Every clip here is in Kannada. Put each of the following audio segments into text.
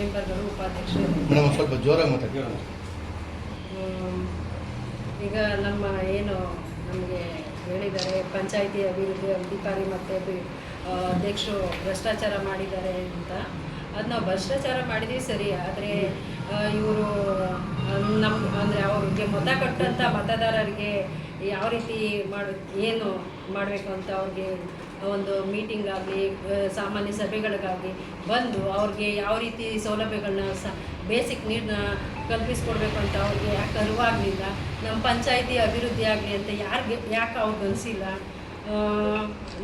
ಮೆಂಬರ್ಗಳು ಉಪಾಧ್ಯಕ್ಷರು ಮೇಡಮ್ ಸ್ವಲ್ಪ ಜೋರಾಗಿ ಮಾತಾಡಿ. ಈಗ ನಮ್ಮ ಏನು ನಮಗೆ ಹೇಳಿದ್ದಾರೆ ಪಂಚಾಯಿತಿ ಅಭಿವೃದ್ಧಿ ಅಧಿಕಾರಿ ಮತ್ತು ಅಧ್ಯಕ್ಷರು ಭ್ರಷ್ಟಾಚಾರ ಮಾಡಿದ್ದಾರೆ ಅಂತ. ಅದು ನಾವು ಭ್ರಷ್ಟಾಚಾರ ಮಾಡಿದ್ವಿ ಸರಿ ಆದರೆ ಇವರು ನಮ್ಮ ಅಂದರೆ ಅವ್ರಿಗೆ ಮತ ಕೊಟ್ಟಂಥ ಮತದಾರರಿಗೆ ಯಾವ ರೀತಿ ಮಾಡ, ಏನು ಮಾಡಬೇಕು ಅಂತ ಅವ್ರಿಗೆ ಒಂದು ಮೀಟಿಂಗ್ ಆಗಲಿ ಸಾಮಾನ್ಯ ಸಭೆಗಳಿಗಾಗಲಿ ಬಂದು ಅವ್ರಿಗೆ ಯಾವ ರೀತಿ ಸೌಲಭ್ಯಗಳನ್ನ ಸ ಬೇಸಿಕ್ ನೀರನ್ನ ಕಲ್ಪಿಸ್ಕೊಡ್ಬೇಕು ಅಂತ ಅವ್ರಿಗೆ ಯಾಕೆ ಅರಿವಾಗಲಿಲ್ಲ. ನಮ್ಮ ಪಂಚಾಯಿತಿ ಅಭಿವೃದ್ಧಿ ಆಗಲಿ ಅಂತ ಯಾರಿಗೆ, ಯಾಕೆ ಅವ್ರಿಗೆ ಅನಿಸಿಲ್ಲ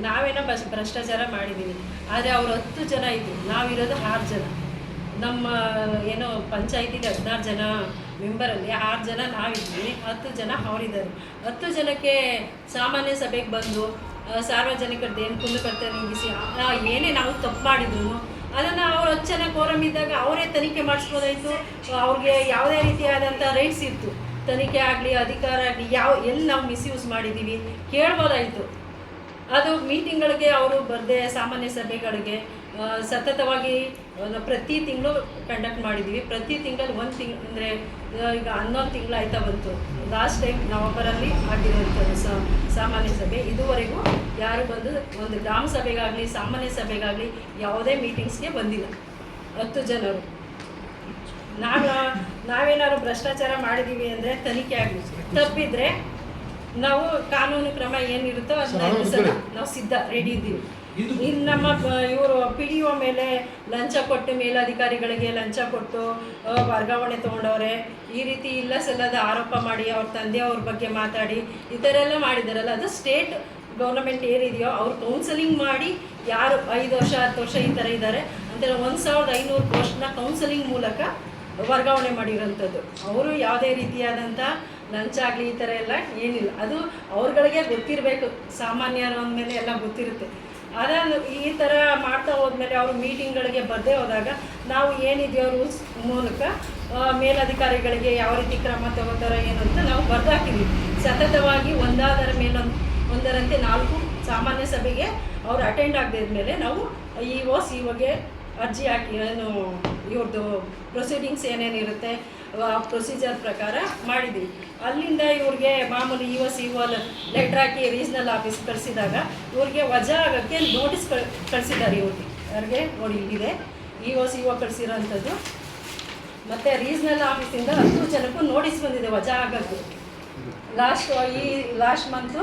ನಾವೇನೋ ಭ್ರಷ್ಟಾಚಾರ ಮಾಡಿದ್ದೀವಿ ಆದರೆ ಅವ್ರು ಹತ್ತು ಜನ ಇದ್ದರು ನಾವಿರೋದು ಆರು ಜನ. ನಮ್ಮ ಏನೋ ಪಂಚಾಯತಿಗೆ ಹದಿನಾರು ಜನ ಮೆಂಬರಲ್ಲಿ ಆರು ಜನ ನಾವಿದ್ವಿ, ಹತ್ತು ಜನ ಅವರಿದ್ದಾರೆ. ಹತ್ತು ಜನಕ್ಕೆ ಸಾಮಾನ್ಯ ಸಭೆಗೆ ಬಂದು ಸಾರ್ವಜನಿಕರದ್ದು ಏನು ಕುಂದುಕೊರತೆ ನೀಗಿಸಿ ಏನೇ ನಾವು ತಪ್ಪು ಮಾಡಿದ್ರು, ಅದನ್ನು ಅವ್ರು ಹತ್ತು ಜನ ಕೋರಮ್ ಇದ್ದಾಗ ಅವರೇ ತನಿಖೆ ಮಾಡಿಸ್ಬೋದಾಯಿತು, ಅವ್ರಿಗೆ ಯಾವುದೇ ರೀತಿಯಾದಂಥ ರೈಟ್ಸ್ ಇತ್ತು. ತನಿಖೆ ಆಗಲಿ, ಅಧಿಕಾರ ಆಗಲಿ, ಯಾವ, ಎಲ್ಲಿ ನಾವು ಮಿಸ್ಯೂಸ್ ಮಾಡಿದ್ದೀವಿ ಕೇಳ್ಬೋದಾಯಿತು. ಅದು ಮೀಟಿಂಗ್ಗಳಿಗೆ ಅವರು ಬರದೆ, ಸಾಮಾನ್ಯ ಸಭೆಗಳಿಗೆ ಸತತವಾಗಿ ಒಂದು ಪ್ರತಿ ತಿಂಗಳು ಕಂಡಕ್ಟ್ ಮಾಡಿದ್ದೀವಿ ಪ್ರತಿ ತಿಂಗಳಲ್ಲಿ ಒಂದು ತಿಂಗ್ ಅಂದರೆ ಈಗ ಹನ್ನೊಂದು ತಿಂಗಳು ಆಯ್ತಾ ಬಂತು. ಲಾಸ್ಟ್ ಟೈಮ್ ನವಂಬರಲ್ಲಿ ಆಗಿರುವಂಥದ್ದು ಸ ಸಾಮಾನ್ಯ ಸಭೆ. ಇದುವರೆಗೂ ಯಾರು ಬಂದು ಒಂದು ಗ್ರಾಮ ಸಭೆಗಾಗಲಿ ಸಾಮಾನ್ಯ ಸಭೆಗಾಗಲಿ ಯಾವುದೇ ಮೀಟಿಂಗ್ಸ್ಗೆ ಬಂದಿಲ್ಲ. ಹತ್ತು ಜನರು. ನಾವು ನಾವೇನಾದ್ರು ಭ್ರಷ್ಟಾಚಾರ ಮಾಡಿದ್ದೀವಿ ಅಂದರೆ ತನಿಖೆ ಆಗಲಿ. ತಪ್ಪಿದ್ರೆ ನಾವು ಕಾನೂನು ಕ್ರಮ ಏನಿರುತ್ತೋ ಅದನ್ನ ನಾವು ಸಿದ್ಧ ರೆಡಿ ಇದ್ದೀವಿ. ಇನ್ನು ನಮ್ಮ ಇವರು ಪಿ ಡಿ ಒ ಮೇಲೆ ಲಂಚ ಕೊಟ್ಟು ಮೇಲಧಿಕಾರಿಗಳಿಗೆ ಲಂಚ ಕೊಟ್ಟು ವರ್ಗಾವಣೆ ತೊಗೊಂಡವ್ರೆ, ಈ ರೀತಿ ಇಲ್ಲ ಸಲ್ಲದ ಆರೋಪ ಮಾಡಿ ಅವ್ರ ತಂದೆಯವ್ರ ಬಗ್ಗೆ ಮಾತಾಡಿ, ಈ ಥರ ಎಲ್ಲ ಮಾಡಿದಾರಲ್ಲ. ಅದು ಸ್ಟೇಟ್ ಗೌರ್ಮೆಂಟ್ ಏನಿದೆಯೋ ಅವ್ರು ಕೌನ್ಸಲಿಂಗ್ ಮಾಡಿ ಯಾರು ಐದು ವರ್ಷ, ಹತ್ತು ವರ್ಷ ಈ ಥರ ಇದ್ದಾರೆ ಅಂತ ಒಂದು ಸಾವಿರದ ಐನೂರು ಪೋಸ್ಟ್ನ ಕೌನ್ಸಲಿಂಗ್ ಮೂಲಕ ವರ್ಗಾವಣೆ ಮಾಡಿರೋಂಥದ್ದು. ಅವರು ಯಾವುದೇ ರೀತಿಯಾದಂಥ ಲಂಚ ಆಗಲಿ ಈ ಥರ ಎಲ್ಲ ಏನಿಲ್ಲ. ಅದು ಅವ್ರಗಳಿಗೆ ಗೊತ್ತಿರಬೇಕು. ಸಾಮಾನ್ಯರು ಅಂದಮೇಲೆ ಎಲ್ಲ ಗೊತ್ತಿರುತ್ತೆ. ಅದನ್ನು ಈ ಥರ ಮಾಡ್ತಾ ಹೋದ್ಮೇಲೆ ಅವರು ಮೀಟಿಂಗ್ಗಳಿಗೆ ಬರದೇ ಹೋದಾಗ ನಾವು ಏನಿದೆಯೋ ರೂಲ್ಸ್ ಮೂಲಕ ಮೇಲಧಿಕಾರಿಗಳಿಗೆ ಯಾವ ರೀತಿ ಕ್ರಮ ತಗೋತಾರ ಏನು ಅಂತ ನಾವು ಬರ್ದಾಕಿದ್ವಿ ಸತತವಾಗಿ ಒಂದಾದರ ಮೇಲೊಂದು ಒಂದರಂತೆ ನಾಲ್ಕು ಸಾಮಾನ್ಯ ಸಭೆಗೆ ಅವರು ಅಟೆಂಡ್ ಆಗದೇ ಮೇಲೆ ನಾವು ಇ ಒ ಸಿ ಒಗೆ ಅರ್ಜಿ ಹಾಕಿ, ಏನು ಇವ್ರದ್ದು ಪ್ರೊಸೀಡಿಂಗ್ಸ್ ಏನೇನಿರುತ್ತೆ ಪ್ರೊಸೀಜರ್ ಪ್ರಕಾರ ಮಾಡಿದ್ದೀವಿ. ಅಲ್ಲಿಂದ ಇವ್ರಿಗೆ ಮಾಮೂಲಿ ಇ ಒ ಸಿ ಒ ಲೆಟ್ರ್ ಹಾಕಿ ರೀಜ್ನಲ್ ಆಫೀಸ್ ಕಳಿಸಿದಾಗ ಇವ್ರಿಗೆ ವಜಾ ಆಗೋಕ್ಕೆ ನೋಟಿಸ್ ಕಳ್ ಕಳಿಸಿದ್ದಾರೆ ಇವ್ರಿಗೆ ಅವ್ರಿಗೆ ನೋಡಿ, ಇಲ್ಲಿದೆ. ಇ ಒ ಸಿ ಒ ಕಳಿಸಿರೋಂಥದ್ದು. ಮತ್ತು ರೀಜ್ನಲ್ ಆಫೀಸಿಂದ ಹತ್ತು ಜನಕ್ಕೂ ನೋಟಿಸ್ ಬಂದಿದೆ ವಜಾ ಆಗೋದು ಲಾಸ್ಟ್ ಈ ಲಾಸ್ಟ್ ಮಂತು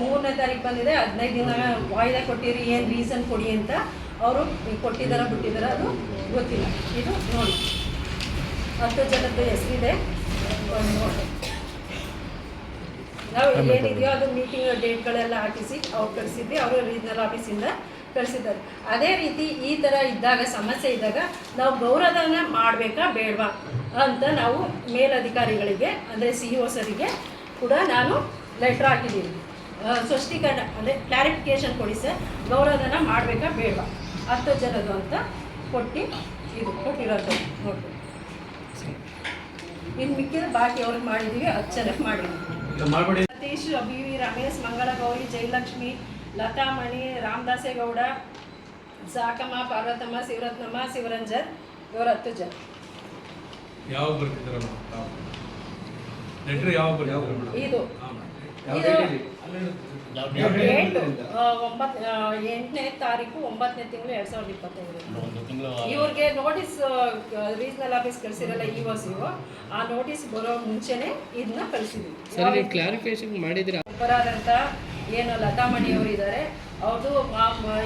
ಮೂರನೇ ತಾರೀಕು ಬಂದಿದೆ. ಹದಿನೈದು ದಿನ ವಾಯ್ದೆ ಕೊಟ್ಟಿರಿ, ಏನು ರೀಸನ್ ಕೊಡಿ ಅಂತ. ಅವರು ಕೊಟ್ಟಿದ್ದಾರ, ಬಿಟ್ಟಿದ್ದಾರ ಅದು ಗೊತ್ತಿಲ್ಲ. ಇದು ನೋಡಿ. ಹತ್ತು ಜನದ್ದು ಹೆಸರಿದೆ. ನಾವು ಏನಿದೆಯೋ ಅದು ಮೀಟಿಂಗ್ ಡೇಟ್ಗಳೆಲ್ಲ ಹಾಕಿಸಿ ಅವ್ರು ಕಳಿಸಿದ್ವಿ ಅವರು ರೀಜನಲ್ ಆಫೀಸಿಂದ ಕಳಿಸಿದ್ದಾರೆ ಅದೇ ರೀತಿ ಈ ಥರ ಇದ್ದಾಗ ಸಮಸ್ಯೆ ಇದ್ದಾಗ ನಾವು ಗೌರವನ ಮಾಡಬೇಕಾ ಬೇಡವಾ ಅಂತ ನಾವು ಮೇಲಧಿಕಾರಿಗಳಿಗೆ ಅಂದರೆ ಸಿ ಒ ಸರಿಗೆ ಕೂಡ ನಾನು ಲೆಟ್ರ್ ಹಾಕಿದ್ದೀನಿ. ಸ್ಪಷ್ಟೀಕರಣ ಅಂದರೆ ಕ್ಲಾರಿಫಿಕೇಶನ್ ಕೊಡಿ ಸರ್ ಗೌರವನ ಮಾಡಬೇಕಾ ಬೇಡವಾ? ಹತ್ತು ಜನದ್ದು ಅಂತ ಕೊಟ್ಟು ಇದು ಕೊಟ್ಟಿರೋದು ನೋಡಿ ಇನ್ನು ಮಿಕ್ಕಿದ ಬಾಕಿ ಅವ್ರಿಗೆ ಮಾಡಿದ್ದೀವಿ ಹತ್ತು ಜನಕ್ಕೆ ಮಾಡಿದ್ದೀವಿ ಸತೀಶ್ ಬಿ ವಿ ರಮೇಶ್ ಮಂಗಳಗೌರಿ ಜಯಲಕ್ಷ್ಮಿ ಲತಾಮಣಿ ರಾಮದಾಸೇಗೌಡ ಸಾಕಮ್ಮ ಪಾರ್ವತಮ್ಮ ಶಿವರತ್ನಮ್ಮ ಶಿವರಂಜನ್ ಇವರು ಹತ್ತು ಜನ. ಯಾವಾಗ ಲೆಟ್ರ್ ಯಾವಾಗ ಇದು. ಒಂಬತ್ತು ಎಂಟನೇ ತಾರೀಕು ಒಂಬತ್ತನೇ ತಿಂಗಳು ಎರಡ್ ಸಾವಿರದ ಇಪ್ಪತ್ತೈದು. ಇವ್ರಿಗೆ ನೋಟಿಸ್ ರೀಜನಲ್ ಆಫೀಸ್ ಕಳಿಸಿರಲ್ಲ ಈ ಇವು ಆ ನೋಟಿಸ್ ಬರೋ ಮುಂಚೆನೆ ಇದನ್ನ ಕಳಿಸಿದ್ವಿ. ಕ್ಲಾರಿಫಿಕೇಶನ್ ಮಾಡಿದ್ರೆ ಒಬ್ಬರಾದಂಥ ಏನು ಲತಾಮಣಿ ಅವರು ಇದ್ದಾರೆ ಅವ್ರದ್ದು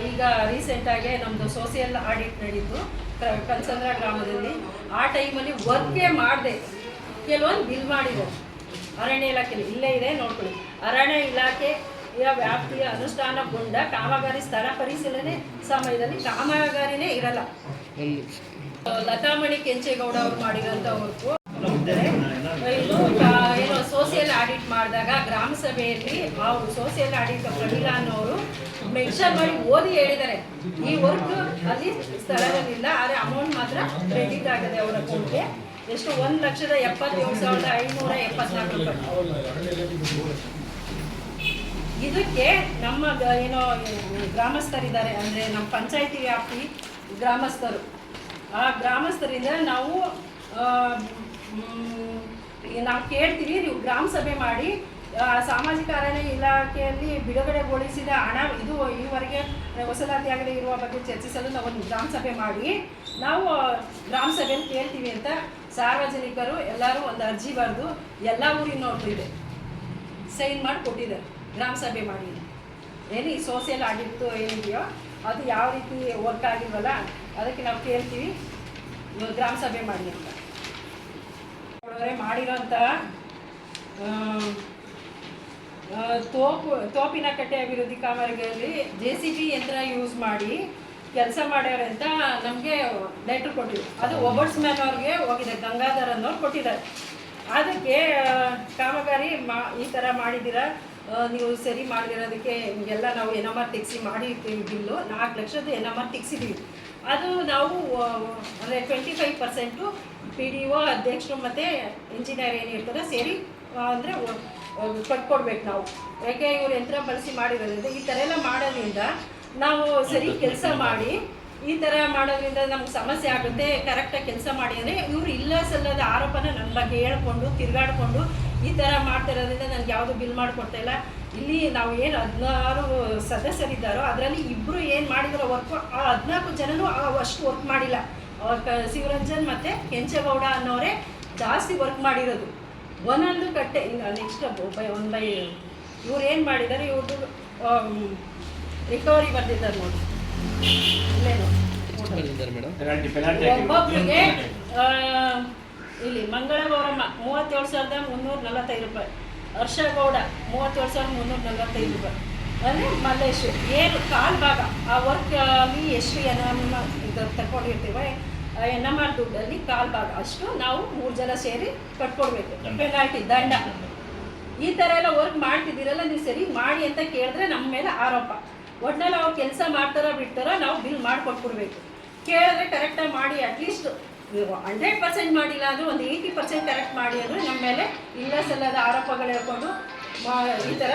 ಈಗ ರೀಸೆಂಟಾಗಿ ನಮ್ಮದು ಸೋಷಿಯಲ್ ಆಡಿಟ್ ನಡೀತು ಕ- ಕಲ್ಸಂದ್ರ ಗ್ರಾಮದಲ್ಲಿ. ಆ ಟೈಮಲ್ಲಿ ವರ್ಕೇ ಮಾಡಿದೆ. ಕೆಲವೊಂದು ಬಿಲ್ ಮಾಡಿದ್ದಾರೆ ಅರಣ್ಯ ಇಲಾಖೆಯಲ್ಲಿ ಇಲ್ಲೇ ಇದೆ ನೋಡ್ಕೊಳ್ಳಿ. ಅರಣ್ಯ ಇಲಾಖೆ ವ್ಯಾಪ್ತಿಯ ಅನುಷ್ಠಾನಗೊಂಡ ಕಾಮಗಾರಿ ಸ್ಥಳ ಪರಿಶೀಲನೆ ಸಮಯದಲ್ಲಿ ಕಾಮಗಾರಿನೇ ಇರಲ್ಲ. ಲತಾಮಣಿ ಕೆಂಚೇಗೌಡ ಅವರು ಮಾಡಿರೋಂಥ ವರ್ಕು ಇನ್ನು ಏನು ಸೋಷಿಯಲ್ ಆಡಿಟ್ ಮಾಡಿದಾಗ ಗ್ರಾಮ ಸಭೆಯಲ್ಲಿ ಅವರು ಸೋಷಿಯಲ್ ಆಡಿಟ್ ಪ್ರಮೀಲಾ ಅನ್ನೋರು ಮೆನ್ಷನ್ ಮಾಡಿ ಓದಿ ಹೇಳಿದ್ದಾರೆ. ಈ ವರ್ಕ್ ಅಲ್ಲಿ ಸ್ಥಳದಲ್ಲಿಲ್ಲ, ಆದರೆ ಅಮೌಂಟ್ ಮಾತ್ರ ಕ್ರೆಡಿಟ್ ಆಗಿದೆ ಅವರ ಅಕೌಂಟ್ಗೆ ಎಷ್ಟು? ಒಂದು ಲಕ್ಷದ ಎಪ್ಪತ್ತೇಳು ಸಾವಿರದ ಐನೂರ ಎಪ್ಪತ್ನಾಲ್ಕು ರೂಪಾಯಿ. ಇದಕ್ಕೆ ನಮ್ಮ ಏನೋ, ಗ್ರಾಮಸ್ಥರಿದ್ದಾರೆ, ಅಂದರೆ ನಮ್ಮ ಪಂಚಾಯತಿ ವ್ಯಾಪ್ತಿ ಗ್ರಾಮಸ್ಥರು. ಆ ಗ್ರಾಮಸ್ಥರಿಂದ ನಾವು ನಾವು ಕೇಳ್ತೀವಿ, ನೀವು ಗ್ರಾಮ ಸಭೆ ಮಾಡಿ ಸಾಮಾಜಿಕ ಅರಣ್ಯ ಇಲಾಖೆಯಲ್ಲಿ ಬಿಡುಗಡೆಗೊಳಿಸಿದ ಹಣ, ಇದು ಈವರೆಗೆ ವಸೂಲಾತಿ ಆಗದೆ ಇರುವ ಬಗ್ಗೆ ಚರ್ಚಿಸಲು ನಾವು ಒಂದು ಗ್ರಾಮ ಸಭೆ ಮಾಡಿ, ನಾವು ಗ್ರಾಮ ಸಭೆಯಲ್ಲಿ ಕೇಳ್ತೀವಿ ಅಂತ ಸಾರ್ವಜನಿಕರು ಎಲ್ಲರೂ ಒಂದು ಅರ್ಜಿ ಬರೆದು ಎಲ್ಲ ಊರಿನವ್ರದ್ದು ಇದೆ, ಸೈನ್ ಮಾಡಿ ಕೊಟ್ಟಿದ್ದಾರೆ. ಗ್ರಾಮ ಸಭೆ ಮಾಡಿದ್ವಿ ಏನು ಸೋಷಿಯಲ್ ಆಗಿತ್ತು ಏನಿದೆಯೋ ಅದು ಯಾವ ರೀತಿ ವರ್ಕ್ ಆಗಿಲ್ವಲ್ಲ ಅದಕ್ಕೆ ನಾವು ಕೇಳ್ತೀವಿ. ಗ್ರಾಮ ಸಭೆ ಮಾಡಿ ಅಂತ ಮಾಡಿರೋಂಥ ತೋಪು, ತೋಪಿನ ಕಟ್ಟೆ ಅಭಿವೃದ್ಧಿ ಕಾಮಗಾರಿಗಳಲ್ಲಿ ಜೆ ಸಿ ಬಿ ಯಂತ್ರ ಯೂಸ್ ಮಾಡಿ ಕೆಲಸ ಮಾಡ್ಯಾರೆ ಅಂತ ನಮಗೆ ಲೆಟ್ರ್ ಕೊಟ್ಟಿದ್ರು. ಅದು ಒಬರ್ಟ್ಸ್ಮ್ಯಾನ್ ಅವ್ರಿಗೆ ಹೋಗಿದೆ ಗಂಗಾಧರ್ ಅನ್ನೋರು ಕೊಟ್ಟಿದ್ದಾರೆ. ಅದಕ್ಕೆ ಕಾಮಗಾರಿ ಮಾ, ಈ ಥರ ಮಾಡಿದ್ದೀರಾ? ನೀವು ಸರಿ ಮಾಡಿರೋದಕ್ಕೆ ನಿಮಗೆಲ್ಲ ನಾವು ಎನ್ ಎಂ ಆರ್ ತೆಗ್ಸಿ ಮಾಡಿರ್ತೀವಿ ಬಿಲ್ಲು. ನಾಲ್ಕು ಲಕ್ಷದ ಎನ್ ಎಂ ಆರ್ ತೆಗ್ಸಿದ್ದೀವಿ ಅದು ನಾವು ಅಂದರೆ twenty five percent P D O ಅಧ್ಯಕ್ಷರು ಮತ್ತು ಇಂಜಿನಿಯರ್ ಏನಿರ್ತಾರೆ ಸೇರಿ ಅಂದರೆ ಕಟ್ಕೊಡ್ಬೇಕು ನಾವು. ಯಾಕೆ ಇವರು ಯಂತ್ರ ಬಳಸಿ ಮಾಡಿರೋದ್ರಿಂದ, ಈ ಥರ ಎಲ್ಲ ಮಾಡೋದ್ರಿಂದ ನಾವು ಸರಿ ಕೆಲಸ ಮಾಡಿ, ಈ ಥರ ಮಾಡೋದ್ರಿಂದ ನಮ್ಗೆ ಸಮಸ್ಯೆ ಆಗುತ್ತೆ ಕರೆಕ್ಟಾಗಿ ಕೆಲಸ ಮಾಡಿ. ಅಂದರೆ ಇವರು ಇಲ್ಲ ಸಲ್ಲದ ಆರೋಪನ ನನ್ನ ಬಗ್ಗೆ ಹೇಳ್ಕೊಂಡು, ತಿರುಗಾಡ್ಕೊಂಡು ಈ ಥರ ಮಾಡ್ತಿರೋದ್ರಿಂದ ನನಗೆ ಯಾವುದು ಬಿಲ್ ಮಾಡಿಕೊಡ್ತಾ ಇಲ್ಲ. ಇಲ್ಲಿ ನಾವು ಏನು ಹದಿನಾರು ಸದಸ್ಯರಿದ್ದಾರೋ ಅದರಲ್ಲಿ ಇಬ್ಬರು ಏನು ಮಾಡಿದಾರೋ ವರ್ಕು ಆ ಹದಿನಾಲ್ಕು ಜನನೂ ಆ ಅಷ್ಟು ವರ್ಕ್ ಮಾಡಿಲ್ಲ. ಅವ್ರ ಕ ಶಿವರಂಜನ್ ಮತ್ತು ಕೆಂಚೇಗೌಡ ಅನ್ನೋರೇ ಜಾಸ್ತಿ ವರ್ಕ್ ಮಾಡಿರೋದು. ಒಂದೊಂದು ಕಟ್ಟೆ ಇನ್ನು ನೆಕ್ಸ್ಟ್ ಬೈ ಒನ್ ಬೈ ಇವ್ರು ಏನು ಮಾಡಿದ್ದಾರೆ ಇವ್ರದ್ದು ರಿಕವರಿ ಬರ್ದಿದ್ದಾರೆ ನೋಡಿ. ಇಲ್ಲೇನು? Photo. ಬಂದಿದ್ದಾರೆ ಮಂಗಳ ಇಲ್ಲಿ ಮಂಗಳಗೌರಮ್ಮ ಮೂವತ್ತೇಳು ಸಾವಿರದ ಮುನ್ನೂರ ನಲವತ್ತೈದು ರೂಪಾಯಿ. ಹರ್ಷಗೌಡ ಮೂವತ್ತೇಳು ಸಾವಿರದ ಮುನ್ನೂರ ನಲವತ್ತೈದು ರೂಪಾಯಿ. ಅಂದರೆ ಮಲ್ಲೇಶ್ ಏನು ಕಾಲು ಭಾಗ. ಆ ವರ್ಕ್ ಅಲ್ಲಿ ಎಷ್ಟು ಎನ್ ಎಂ ಇದು ತಗೊಂಡಿರ್ತೀವಿ ಎನ್ ಎಂ ಆರ್ ದುಡ್ಡಲ್ಲಿ ಕಾಲು ಭಾಗ. ಅಷ್ಟು ನಾವು ಮೂರು ಜನ ಸೇರಿ ಕಟ್ಕೊಡ್ಬೇಕು. ಪೆನಾಲ್ಟಿ ದಂಡ. ಈ ಥರ ಎಲ್ಲ ವರ್ಕ್ ಮಾಡ್ತಿದ್ದೀರಲ್ಲ ನೀವು ಸರಿ ಮಾಡಿ ಅಂತ ಕೇಳಿದ್ರೆ ನಮ್ಮ ಮೇಲೆ ಆರೋಪ. ಒಟ್ನಲ್ಲಿ ಅವ್ರು ಕೆಲಸ ಮಾಡ್ತಾರೋ ಬಿಡ್ತಾರೋ ನಾವು ಬಿಲ್ ಮಾಡಿಕೊಟ್ಬಿಡ್ಬೇಕು. ಕೇಳಿದ್ರೆ ಕರೆಕ್ಟಾಗಿ ಮಾಡಿ ಅಟ್ಲೀಸ್ಟ್ ಹಂಡ್ರೆಡ್ ಪರ್ಸೆಂಟ್ ಮಾಡಿಲ್ಲ ಅಂದರೆ, ಒಂದು ಏಯ್ಟಿ ಪರ್ಸೆಂಟ್ ಕರೆಕ್ಟ್ ಮಾಡಿ ಅಂದರೆ, ನಮ್ಮ ಮೇಲೆ ಇಲ್ಲ ಸಲ್ಲದ ಆರೋಪಗಳು ಹೇಳ್ಕೊಂಡು ಈ ಥರ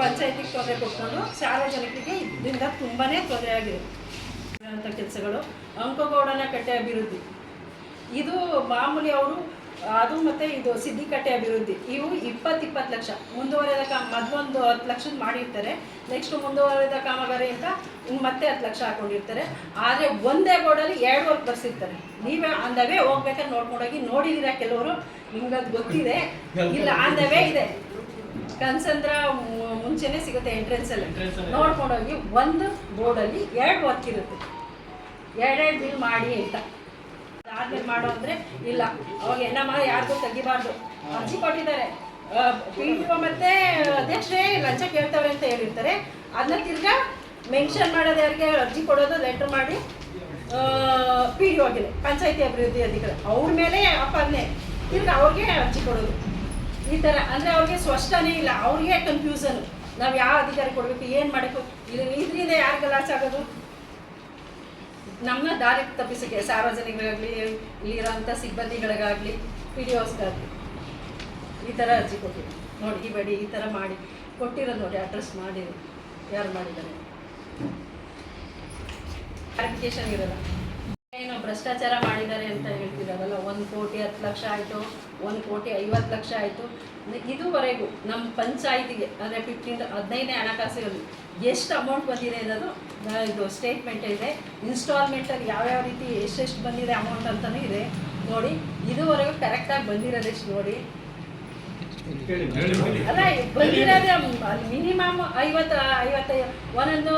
ಪಂಚಾಯತಿಗೆ ತೊಂದರೆ ಕೊಟ್ಕೊಂಡು ಸಾರ್ವಜನಿಕರಿಗೆ ಇದರಿಂದ ತುಂಬಾ ತೊಂದರೆ ಆಗಿದೆ ಕೆಲಸಗಳು, ಅಂಕಗೌಡನ ಕಟ್ಟೆ ಅಭಿವೃದ್ಧಿ. ಇದು ಮಾಮೂಲಿ ಅವರು ಅದು ಮತ್ತೆ ಇದು ಸಿದ್ದಿಕಟ್ಟೆ ಅಭಿವೃದ್ಧಿ. ಇವು ಇಪ್ಪತ್ತು ಇಪ್ಪತ್ತು ಲಕ್ಷ. ಮುಂದುವರೆದ ಕಾ ಮೊದಲೊಂದು ಹತ್ತು ಲಕ್ಷದ ಮಾಡಿರ್ತಾರೆ. ನೆಕ್ಸ್ಟ್ ಮುಂದುವರೆದ ಕಾಮಗಾರಿ ಅಂತ ಮತ್ತೆ ಹತ್ತು ಲಕ್ಷ ಹಾಕೊಂಡಿರ್ತಾರೆ. ಆದರೆ ಒಂದೇ ಬೋರ್ಡಲ್ಲಿ ಎರಡು ವರ್ಕ್ ಬರ್ಸಿರ್ತಾರೆ ನೀವೇ ಅಂದವೇ ಹೋಗ್ಬೇಕಾದ್ರೆ ನೋಡ್ಕೊಂಡೋಗಿ ನೋಡಿದ್ದೀರಾ ಕೆಲವರು? ನಿಮ್ಗದು ಅದು ಗೊತ್ತಿದೆ. ಇಲ್ಲ ಅಂದವೇ ಇದೆ. ಕನ್ಸಂದ್ರ ಮುಂಚೆನೆ ಸಿಗುತ್ತೆ ಎಂಟ್ರೆನ್ಸಲ್ಲಿ ನೋಡ್ಕೊಂಡೋಗಿ ಒಂದು ಬೋರ್ಡಲ್ಲಿ ಎರಡು ವರ್ಕ್ ಇರುತ್ತೆ. ಎರಡೆರಡು ಬಿಲ್ ಮಾಡಿ ಅಂತ. ಅದಾದ್ಮೇಲೆ ಮಾಡೋ ಅಂದ್ರೆ ಇಲ್ಲ. ಅವಾಗ ಎನ್ನಮ್ಮ ಯಾರಿಗೂ ತೆಗಿಬಾರ್ದು. ಅರ್ಜಿ ಕೊಟ್ಟಿದ್ದಾರೆ. ಪಿ ಮತ್ತೆ ಅಧ್ಯಕ್ಷರೇ ಲಂಚ ಕೇಳ್ತವ್ರೆ ಅಂತ ಹೇಳಿರ್ತಾರೆ. ಅದನ್ನ ತಿರ್ಗಾ ಮೆನ್ಷನ್ ಮಾಡೋದು ಯಾರಿಗೆ ಅರ್ಜಿ ಕೊಡೋದು ಲೆಟರ್ ಮಾಡಿ ಪಿ ಡಿ ಒಗೆ ಪಂಚಾಯತಿ ಅಭಿವೃದ್ಧಿ ಅಧಿಕಾರಿ. ಅವ್ರ ಮೇಲೆ ಅಪಾದನೆ ತಿರ್ಗಾ ಅವ್ರಿಗೆ ಅರ್ಜಿ ಕೊಡೋದು. ಈ ಥರ ಅಂದರೆ ಅವ್ರಿಗೆ ಸ್ಪಷ್ಟನೇ ಇಲ್ಲ. ಅವ್ರಿಗೆ ಕನ್ಫ್ಯೂಸನ್ ನಾವು ಯಾವ ಅಧಿಕಾರಿ ಕೊಡಬೇಕು, ಏನು ಮಾಡಬೇಕು? ಇದು ಇದರಿಂದ ಯಾರಿಗೆ ಲಾಸ್ ಆಗೋದು? ನಮ್ಮನ್ನ ದಾರಿ ತಪ್ಪಿಸಕ್ಕೆ ಸಾರ್ವಜನಿಕರಾಗಲಿ ಇಲ್ಲಿರೋಂಥ ಸಿಬ್ಬಂದಿಗಳಿಗಾಗಲಿ, ಪಿ ಡಿ ಓಸ್ಗಾಗಲಿ, ಈ ಥರ ಅರ್ಜಿ ಕೊಟ್ಟಿದ್ವಿ ನೋಡಿ, ಈ ಬಡಿ, ಈ ಥರ ಮಾಡಿ, ಕೊಟ್ಟಿರೋದು ನೋಡಿ, ಅಡ್ರೆಸ್ ಮಾಡಿ, ಯಾರು ಮಾಡಿದ್ದಾರೆ? ಕ್ಲಾರಿಫಿಕೇಶನ್ ಇರಲ್ಲ. ಏನು ಭ್ರಷ್ಟಾಚಾರ ಮಾಡಿದ್ದಾರೆ ಅಂತ ಹೇಳ್ತಿದ್ದಾರಲ್ಲ ಒಂದು ಕೋಟಿ ಹತ್ತು ಲಕ್ಷ ಆಯಿತು ಒಂದು ಕೋಟಿ ಐವತ್ತು ಲಕ್ಷ ಆಯಿತು. ಇದುವರೆಗೂ ನಮ್ಮ ಪಂಚಾಯಿತಿಗೆ ಅಂದರೆ ಫಿಫ್ಟೀನ್ ಹದಿನೈದನೇ ಹಣಕಾಸು ಎಷ್ಟು ಅಮೌಂಟ್ ಬಂದಿದೆ ಅನ್ನೋದು ಇದು ಸ್ಟೇಟ್ಮೆಂಟ್ ಇದೆ. ಇನ್ಸ್ಟಾಲ್ಮೆಂಟಲ್ಲಿ ಯಾವ್ಯಾವ ರೀತಿ ಎಷ್ಟೆಷ್ಟು ಬಂದಿದೆ ಅಮೌಂಟ್ ಅಂತಲೂ ಇದೆ. ನೋಡಿ ಇದುವರೆಗೂ ಕರೆಕ್ಟಾಗಿ ಬಂದಿರೋದೆಷ್ಟು ನೋಡಿ. ಅಲ್ಲ ಬಂದಿರೋದೇ ಮಿನಿಮಮ್ ಐವತ್ತು ಐವತ್ತೈ ಒಂದೊಂದು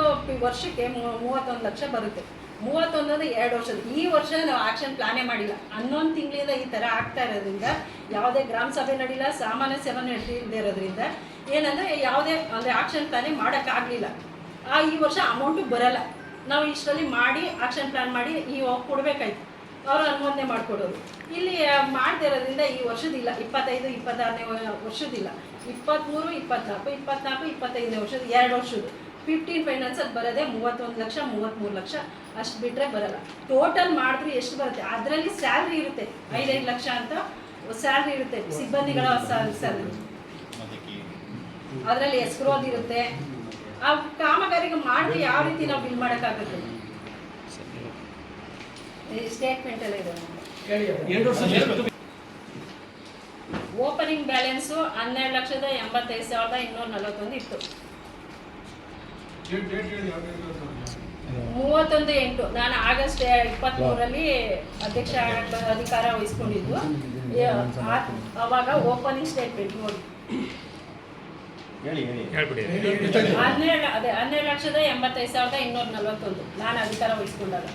ವರ್ಷಕ್ಕೆ ಮೂವತ್ತೊಂದು ಲಕ್ಷ ಬರುತ್ತೆ. ಮೂವತ್ತೊಂದು ಎರಡು ವರ್ಷದ ಈ ವರ್ಷ ನಾವು ಆಕ್ಷನ್ ಪ್ಲಾನೇ ಮಾಡಿಲ್ಲ. ಹನ್ನೊಂದು ತಿಂಗಳಿಂದ ಈ ಥರ ಆಗ್ತಾ ಇರೋದ್ರಿಂದ, ಯಾವುದೇ ಗ್ರಾಮ ಸಭೆ ನಡೀಲ್ಲ ಸಾಮಾನ್ಯ ಸಭೆ ನಡೀದೇ ಇರೋದ್ರಿಂದ, ಏನಂದರೆ ಯಾವುದೇ ಅಂದರೆ ಆಕ್ಷನ್ ಪ್ಲಾನೇ ಮಾಡೋಕ್ಕಾಗಲಿಲ್ಲ ಆ ಈ ವರ್ಷ ಅಮೌಂಟು ಬರಲ್ಲ. ನಾವು ಇಷ್ಟರಲ್ಲಿ ಮಾಡಿ ಆಕ್ಷನ್ ಪ್ಲಾನ್ ಮಾಡಿ ಈ ಕೊಡಬೇಕಾಯ್ತು. ಅವರು ಅನುಮೋದನೆ ಮಾಡಿಕೊಡೋರು. ಇಲ್ಲಿ ಮಾಡ್ತಾ ಇರೋದ್ರಿಂದ ಈ ವರ್ಷದಿಲ್ಲ. ಇಪ್ಪತ್ತೈದು, ಇಪ್ಪತ್ತಾರನೇ ವರ್ಷದಿಲ್ಲ. ಇಪ್ಪತ್ತ್ಮೂರು ಇಪ್ಪತ್ನಾಲ್ಕು ಇಪ್ಪತ್ನಾಲ್ಕು, ಇಪ್ಪತ್ತೈದನೇ ವರ್ಷದ ಎರಡು ವರ್ಷದ್ದು. ಫಿಫ್ಟೀನ್ ಫೈನಾನ್ಸಲ್ಲಿ ಬರೋದೇ ಮೂವತ್ತೊಂದು ಲಕ್ಷ ಮೂವತ್ತ್ಮೂರು ಲಕ್ಷ ಅಷ್ಟು ಬಿಟ್ಟರೆ ಬರಲ್ಲ. ಟೋಟಲ್ ಮಾಡಿದ್ರೆ ಎಷ್ಟು ಬರುತ್ತೆ? ಅದರಲ್ಲಿ ಸ್ಯಾಲ್ರಿ ಇರುತ್ತೆ. ಐದೈದು ಲಕ್ಷ ಅಂತ ಸ್ಯಾಲ್ರಿ ಇರುತ್ತೆ. ಸಿಬ್ಬಂದಿಗಳ ಸ್ಯಾಲ್ರಿ ಅದರಲ್ಲಿ ಎಸ್ಕ್ರೋದ್ ಇರುತ್ತೆ. ಆ ಕಾಮಗಾರಿಗೆ ಮಾಡಿದ್ರೆ ಯಾವ ರೀತಿ ನಾವು ಬಿಲ್ ಮಾಡೋಕ್ಕಾಗುತ್ತೆ? ಈ ಸ್ಟೇಟ್ಮೆಂಟ್ ಎಲ್ಲ ಇದೆ. ಓಪನಿಂಗ್ ಬ್ಯಾಲೆನ್ಸು ಹನ್ನೆರಡು ಲಕ್ಷದ ಎಂಬತ್ತೈದು ಸಾವಿರದ ಇನ್ನೂರ ನಲವತ್ತೊಂದು ಇತ್ತು. ಮೂವತ್ತೊಂದು ಎಂಟು. ನಾನು ಆಗಸ್ಟ್ ಇಪ್ಪತ್ತ್ಮೂರರಲ್ಲಿ ಅಧ್ಯಕ್ಷ ಅಧಿಕಾರ ವಹಿಸ್ಕೊಂಡಿದ್ದು. ಅವಾಗ ಓಪನಿಂಗ್ ಸ್ಟೇಟ್ಮೆಂಟ್ ನೋಡಿ. ಹೇಳಿ ಹೇಳಿ. ಹನ್ನೆರಡು ಅದೇ ಹನ್ನೆರಡು ಲಕ್ಷದ ಎಂಬತ್ತೈದು ಸಾವಿರದ ಇನ್ನೂರ ನಲ್ವತ್ತೊಂದು. ನಾನು ಅಧಿಕಾರ ವಹಿಸ್ಕೊಂಡಾಗ.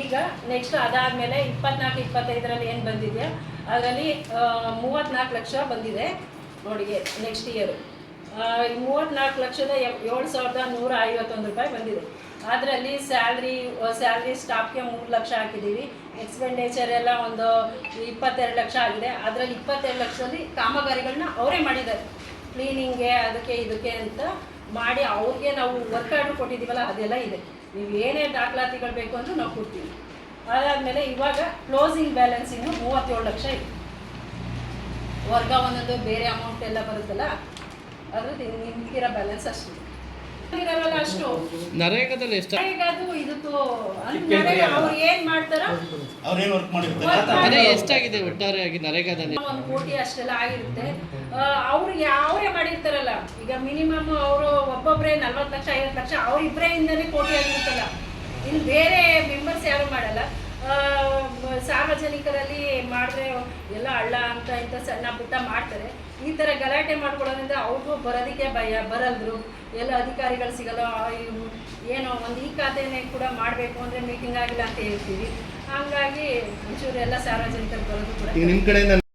ಈಗ ನೆಕ್ಸ್ಟ್ ಅದಾದ್ಮೇಲೆ ಇಪ್ಪತ್ನಾಲ್ಕು ಇಪ್ಪತ್ತೈದರಲ್ಲಿ ಏನು ಬಂದಿದೆಯೋ? ಅದರಲ್ಲಿ ಮೂವತ್ತ್ನಾಲ್ಕು ಲಕ್ಷ ಬಂದಿದೆ. ನೋಡಿಗೆ ನೆಕ್ಸ್ಟ್ ಇಯರು ಮೂವತ್ತ್ನಾಲ್ಕು ಲಕ್ಷದ ಏಳು ಸಾವಿರದ ನೂರ ಐವತ್ತೊಂದು ರೂಪಾಯಿ ಬಂದಿದೆ. ಅದರಲ್ಲಿ ಸ್ಯಾಲ್ರಿ ಸ್ಯಾಲ್ರಿ ಸ್ಟಾಫ್ಗೆ ಮೂರು ಲಕ್ಷ ಹಾಕಿದ್ದೀವಿ. ಎಕ್ಸ್ಪೆಂಡಿಚರ್ ಎಲ್ಲ ಒಂದು ಇಪ್ಪತ್ತೆರಡು ಲಕ್ಷ ಆಗಿದೆ. ಅದರಲ್ಲಿ ಇಪ್ಪತ್ತೆರಡು ಲಕ್ಷದಲ್ಲಿ ಕಾಮಗಾರಿಗಳನ್ನ ಅವರೇ ಮಾಡಿದ್ದಾರೆ. ಕ್ಲೀನಿಂಗ್ಗೆ ಅದಕ್ಕೆ ಇದಕ್ಕೆ ಅಂತ ಮಾಡಿ ಅವ್ರಿಗೆ ನಾವು ವರ್ಕ್ ಕೊಟ್ಟಿದ್ದೀವಲ್ಲ, ಅದೆಲ್ಲ ಇದೆ. ನೀವು ಏನೇ ದಾಖಲಾತಿಗಳು ಬೇಕು ಅಂದ್ರೂ ನಾವು ಕೊಡ್ತೀವಿ. ಅದಾದಮೇಲೆ ಇವಾಗ ಕ್ಲೋಸಿಂಗ್ ಬ್ಯಾಲೆನ್ಸಿಂಗು ಮೂವತ್ತೇಳು ಲಕ್ಷ ಇದೆ. ವರ್ಗ ಒಂದೊಂದು ಬೇರೆ ಅಮೌಂಟ್ ಎಲ್ಲ ಬರುತ್ತಲ್ಲ ಅದ್ರದ್ದು ನಿಮ್ಗಿರೋ ಬ್ಯಾಲೆನ್ಸ್ ಅಷ್ಟು. ಇರಲ್ಲ ಅಷ್ಟು. ನರೇಗಾದಲ್ಲಿ ಎಷ್ಟು ಅದು ಇದಕ್ಕೂ ಅಂದ್ರೆ ಅವ್ರು ಏನು ಮಾಡ್ತಾರೋ ಅವ್ರೇನು ವರ್ಕ್ ಮಾಡಿರ್ತಾರೆ? ಅದೇ ಎಷ್ಟಾಗಿದೆ ಒಟ್ಟಾರೆಯಾಗಿ ನರೇಗಾದಲ್ಲಿ? ಒಂದು ಕೋಟಿ ಅಷ್ಟೆಲ್ಲ ಆಗಿರುತ್ತೆ. ಅವ್ರು ಯಾವರೇ ಮಾಡಿರ್ತಾರಲ್ಲ. ಈಗ ಮಿನಿಮಮ್ ಅವರು ಒಬ್ಬೊಬ್ಬರೇ ನಲ್ವತ್ತು ಲಕ್ಷ ಐವತ್ತು ಲಕ್ಷ ಅವರಿಬ್ಬರೇ ಇಂದನೇ ಕೋಟಿ ಆಗಿರುತ್ತಲ್ಲ. ಇನ್ನು ಬೇರೆ ಮೆಂಬರ್ಸ್ ಯಾರು ಮಾಡಲ್ಲ. ಸಾರ್ವಜನಿಕರಲ್ಲಿ ಮಾಡಿದ್ರೆ ಎಲ್ಲ ಹಳ್ಳ ಅಂತ ಇಂಥ ಸಣ್ಣ ಪುಟ್ಟ ಮಾಡ್ತಾರೆ. ಈ ಥರ ಗಲಾಟೆ ಮಾಡ್ಕೊಳ್ಳೋದ್ರಿಂದ ಅವ್ರಿಗೂ ಬರೋದಕ್ಕೆ ಭಯ ಬರಲ್ರು ಎಲ್ಲ ಅಧಿಕಾರಿಗಳು ಸಿಗಲ್ಲ ಏನೋ ಒಂದು ಈ ಖಾತೆನೇ ಕೂಡ ಮಾಡಬೇಕು ಅಂದರೆ ಮೀಟಿಂಗ್ ಆಗಿಲ್ಲ ಅಂತ ಹೇಳ್ತೀವಿ. ಹಾಗಾಗಿ ಒಂಚೂರು ಎಲ್ಲ ಸಾರ್ವಜನಿಕರು ಬರೋದು ಕೂಡ